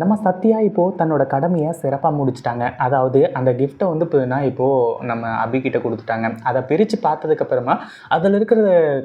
நம்ம சத்யா இப்போது தன்னோட கடமையை சிறப்பாக முடிச்சிட்டாங்க. அதாவது அந்த கிஃப்ட்டை வந்து இப்போனா இப்போது நம்ம அபிகிட்ட கொடுத்துட்டாங்க. அதை பிரித்து பார்த்ததுக்கப்புறமா அதில் இருக்கிற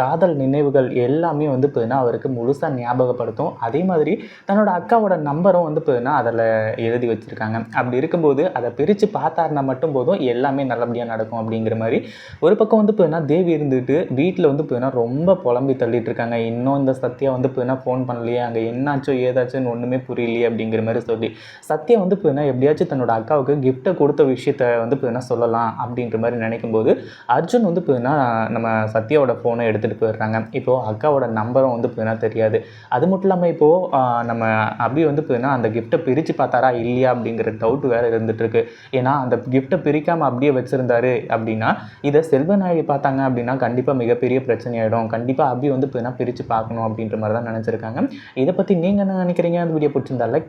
காதல் நினைவுகள் எல்லாமே வந்து இப்போனா அவருக்கு முழுசாக ஞாபகப்படுத்தும். அதே மாதிரி தன்னோட அக்காவோட நம்பரும் வந்து இப்போனா அதில் எழுதி வச்சுருக்காங்க. அப்படி இருக்கும்போது அதை பிரித்து பார்த்தாருனா மட்டும் போதும் எல்லாமே நல்லபடியாக நடக்கும் அப்படிங்கிற மாதிரி ஒரு பக்கம் வந்து இப்போனா தேவி இருந்துட்டு வீட்டில் வந்து இப்போனா ரொம்ப புலம்பி தள்ளிட்டு இருக்காங்க. இன்னும் இந்த சத்யா வந்து இப்போனா ஃபோன் பண்ணலையே அங்கே என்னாச்சோ ஏதாச்சோன்னு ஒன்றுமே புரியலையே அப்படிங்கிற மாதிரி சொல்லி சத்யா வந்து இப்போ எப்படியாச்சும் தன்னோட அக்காவுக்கு கிஃப்ட்டை கொடுத்த விஷயத்த வந்து இப்போ சொல்லலாம் அப்படின்ற மாதிரி நினைக்கும் போது அர்ஜுன் வந்து பார்த்தீங்கன்னா நம்ம சத்யாவோட ஃபோனை எடுத்துகிட்டு போயிடுறாங்க. இப்போது அக்காவோட நம்பரும் வந்து இப்போ தெரியாது. அது மட்டும் இல்லாமல் இப்போது நம்ம அபி வந்து இப்போ அந்த கிஃப்ட்டை பிரித்து பார்த்தாரா இல்லையா அப்படிங்கிற டவுட் வேறு இருந்துகிட்ருக்கு ஏன்னா அந்த கிஃப்ட்டை பிரிக்காமல் அப்படியே வச்சுருந்தாரு அப்படின்னா இதை செல்வநாயகி பார்த்தாங்க அப்படின்னா கண்டிப்பாக மிகப்பெரிய பிரச்சனையாயிடும். கண்டிப்பாக அபி வந்து இப்போ பிரித்து பார்க்கணும் அப்படின்ற மாதிரி தான் நினச்சிருக்காங்க. இதை பற்றி நீங்கள் என்ன நினைக்கிறீங்க? அந்த வீடியோ பிடிச்சிருந்தா லைக்